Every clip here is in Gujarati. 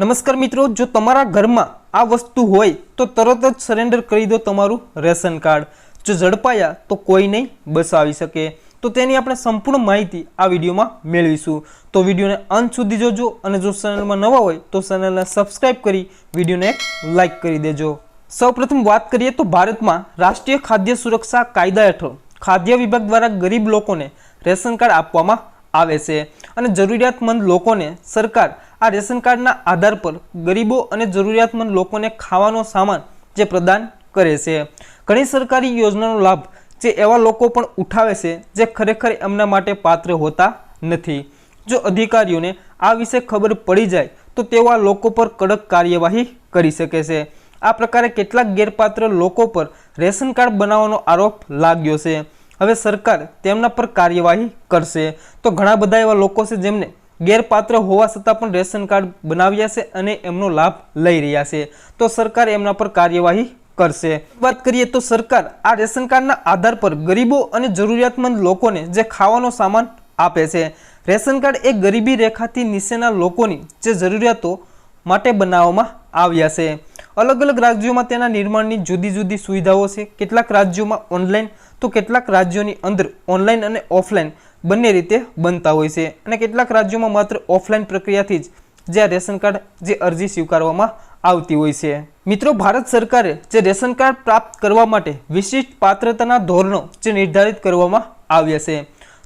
નમસ્કાર મિત્રો, જો તમારા ઘરમાં આ વસ્તુ હોય, તો તરત જ સરેન્ડર કરી દો તમારું રેશન કાર્ડ. જો ઝડપાયા, તો કોઈ નહીં બસાવી શકે. તો તેની આપણે સંપૂર્ણ માહિતી આ વિડીયોમાં મેળવીશું. તો વિડીયોને અંત સુધી જોજો અને જો ચેનલમાં નવા હોય, તો ચેનલને સબસ્ક્રાઈબ કરી વિડીયોને એક લાઇક કરી દેજો. સૌપ્રથમ વાત કરીએ તો ભારતમાં રાષ્ટ્રીય ખાદ્ય સુરક્ષા કાયદા હેઠળ ખાદ્ય વિભાગ દ્વારા ગરીબ લોકોને રેશન કાર્ડ આપવામાં આવે છે અને જરૂરિયાતમંદ લોકોને સરકાર આ રેશન કાર્ડના આધાર પર ગરીબો અને જરૂરિયાતમંદ લોકોને ખાવાનો સામાન જે પ્રદાન કરે છે. ઘણી સરકારી યોજનાનો લાભ જે એવા લોકો પણ ઉઠાવે છે જે ખરેખર એમના માટે પાત્ર હોતા નથી. જો અધિકારીઓને આ વિશે ખબર પડી જાય તો તેઓ આ લોકો પર કડક કાર્યવાહી કરી શકે છે. આ પ્રકારે કેટલાક ગેરપાત્ર લોકો પર રેશન કાર્ડ બનાવવાનો આરોપ લાગ્યો છે. હવે સરકાર તેમના પર કાર્યવાહી કરશે. તો ઘણા બધા એવા લોકો છે જેમને ગેરપાત્ર હોવા છતાં પણ રેશન કાર્ડ બનાવ્યા છે અને એમનો લાભ લઈ રહ્યા છે. તો સરકાર એમના પર કાર્યવાહી કરશે. વાત કરીએ તો સરકાર આ રેશન કાર્ડના આધાર પર ગરીબો અને જરૂરિયાતમંદ લોકોને જે ખાવાનો સામાન આપે છે. રેશન કાર્ડ એ ગરીબી રેખાથી નીચેના લોકોની જે જરૂરિયાતો માટે બનાવવામાં આવ્યા છે. અલગ અલગ રાજ્યોમાં તેના નિર્માણની જુદી જુદી સુવિધાઓ છે. કેટલાક રાજ્યોમાં ઓનલાઈન તો કેટલાક રાજ્યોની અંદર ઓનલાઈન અને ઓફલાઈન બંને રીતે બનતા હોય છે અને કેટલાક રાજ્યોમાં માત્ર ઓફલાઈન પ્રક્રિયાથી જ જે રેશન કાર્ડ જે અરજી સ્વીકારવામાં આવતી હોય છે. મિત્રો, ભારત સરકારે જે રેશન કાર્ડ પ્રાપ્ત કરવા માટે વિશિષ્ટ પાત્રતાના ધોરણો જે નિર્ધારિત કરવામાં આવ્યા છે.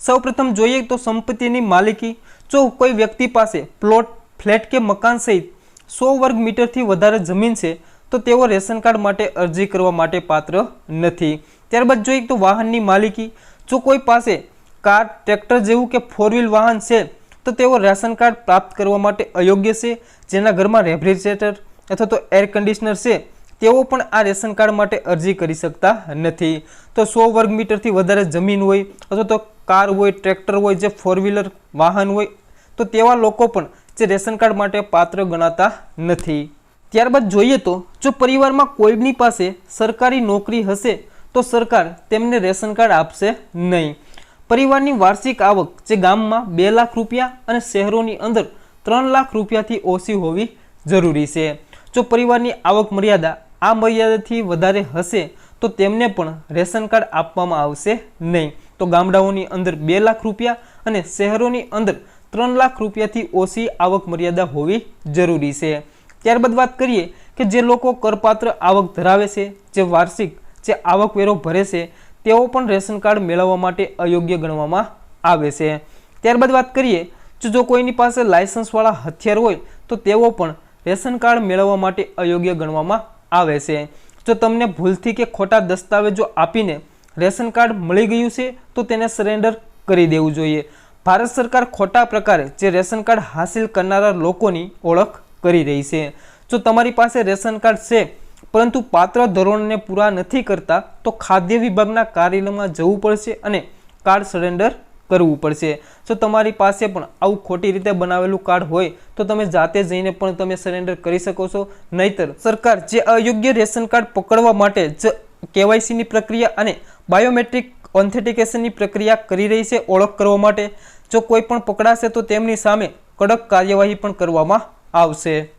સૌપ્રથમ જોઈએ તો સંપત્તિની માલિકી. જો કોઈ વ્યક્તિ પાસે પ્લોટ ફ્લેટ કે મકાન સહિત સો વર્ગ મીટરથી વધારે જમીન છે, તો તેઓ રેશન કાર્ડ માટે અરજી કરવા માટે પાત્ર નથી. ત્યારબાદ જોઈએ તો વાહનની માલિકી, જો કોઈ પાસે કાર, ટ્રેક્ટર જેવું કે ફોર વ્હીલ વાહન છે, તો તેઓ રેશન કાર્ડ પ્રાપ્ત કરવા માટે અયોગ્ય છે, જેના ઘરમાં રેફ્રિજરેટર અથવા તો એર કન્ડિશનર છે, તેઓ પણ આ રેશન કાર્ડ માટે અરજી કરી શકતા નથી. તો સો વર્ગ મીટરથી વધારે જમીન હોય, અથવા તો કાર હોય, ટ્રેક્ટર હોય, જે ફોર વ્હીલર વાહન હોય, તો તેવા લોકો પણ જે રેશન કાર્ડ માટે પાત્ર ગણાતા નથી. ત્યારબાદ જોઈએ તો, જો પરિવારમાં કોઈની પાસે સરકારી નોકરી હશે, તો સરકાર તેમને રેશન કાર્ડ આપશે નહીં. પરિવારની વાર્ષિક આવક જે ગામમાં બે લાખ રૂપિયા અને શહેરોની અંદર ત્રણ લાખ રૂપિયાથી ઓછી હોવી જરૂરી છે. જો પરિવારની આવક મર્યાદા આ મર્યાદાથી વધારે હશે, તો તેમને પણ રેશન કાર્ડ આપવામાં આવશે નહીં. તો ગામડાઓની અંદર બે લાખ રૂપિયા અને શહેરોની અંદર ત્રણ લાખ રૂપિયાથી ઓછી આવક મર્યાદા હોવી જરૂરી છે. ત્યારબાદ વાત કરીએ કે જે લોકો કરપાત્ર આવક ધરાવે છે, જે વાર્ષિક જે આવકવેરો ભરે છે, તેઓ પણ રેશન કાર્ડ મેળવવા માટે અયોગ્ય ગણવામાં આવે છે. ત્યારબાદ વાત કરીએ જો કોઈની પાસે લાયસન્સવાળા હથિયાર હોય, તો તેઓ પણ રેશન કાર્ડ મેળવવા માટે અયોગ્ય ગણવામાં આવે છે. જો તમને ભૂલથી કે ખોટા દસ્તાવેજો આપીને રેશન કાર્ડ મળી ગયું છે, તો તેને સરેન્ડર કરી દેવું જોઈએ. ભારત સરકાર ખોટા પ્રકારે જે રેશન કાર્ડ હાંસિલ કરનારા લોકોની ઓળખ કરી રહી છે. જો તમારી પાસે રેશન કાર્ડ છે, પરંતુ પાત્ર ધોરણને પૂરા નથી કરતા, તો ખાદ્ય વિભાગના કાર્યાલયમાં જવું પડશે અને કાર્ડ સરેન્ડર કરવું પડશે. જો તમારી પાસે પણ આવું ખોટી રીતે બનાવેલું કાર્ડ હોય, તો તમે જાતે જઈને પણ તમે સરેન્ડર કરી શકો છો. નહીતર, સરકાર જે અયોગ્ય રેશન કાર્ડ પકડવા માટે જ કેવાયસીની પ્રક્રિયા અને બાયોમેટ્રિક ઓથેન્ટિકેશનની પ્રક્રિયા કરી રહી છે ઓળખ કરવા માટે. જો કોઈ પણ પકડાશે તો તેમની સામે કડક કાર્યવાહી પણ કરવામાં આવશે.